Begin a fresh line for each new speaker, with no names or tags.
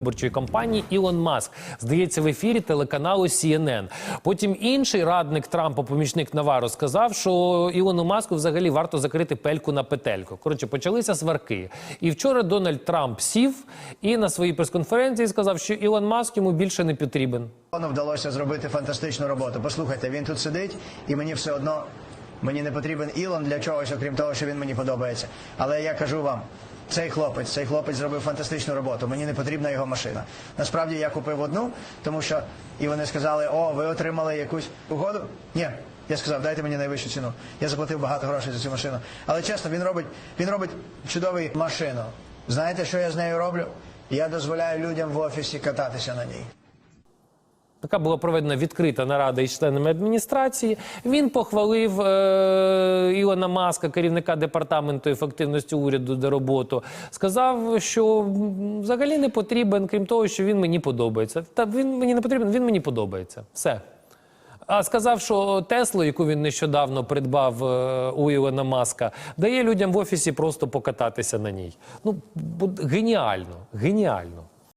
Виборчої кампанії Ілон Маск здається в ефірі телеканалу CNN. Потім інший радник Трампа, помічник Наваро, сказав, що Ілону Маску взагалі варто закрити пельку на петельку. Коротше, почалися сварки. І вчора Дональд Трамп сів і на своїй прес-конференції сказав, що Ілон Маск йому більше не потрібен.
Воно вдалося зробити фантастичну роботу. Послухайте, він тут сидить, і мені все одно мені не потрібен Ілон для чогось, окрім того, що він мені подобається. Але я кажу вам. Цей хлопець, цей хлопець зробив фантастичну роботу. Мені не потрібна його машина. Насправді я купив одну, тому що і вони сказали: О, ви отримали якусь угоду? Ні. Я сказав, дайте мені найвищу ціну. Я заплатив багато грошей за цю машину. Але чесно, він робить, він робить чудову машину. Знаєте, що я з нею роблю? Я дозволяю людям в офісі кататися на ній.
Така була проведена відкрита нарада із членами адміністрації. Він похвалив е- Ілона Маска, керівника департаменту ефективності уряду до роботу. Сказав, що взагалі не потрібен, крім того, що він мені подобається. Та він мені не потрібен, він мені подобається. Все. А сказав, що Теслу, яку він нещодавно придбав е, у Ілона Маска, дає людям в офісі просто покататися на ній. Ну, геніально, геніально.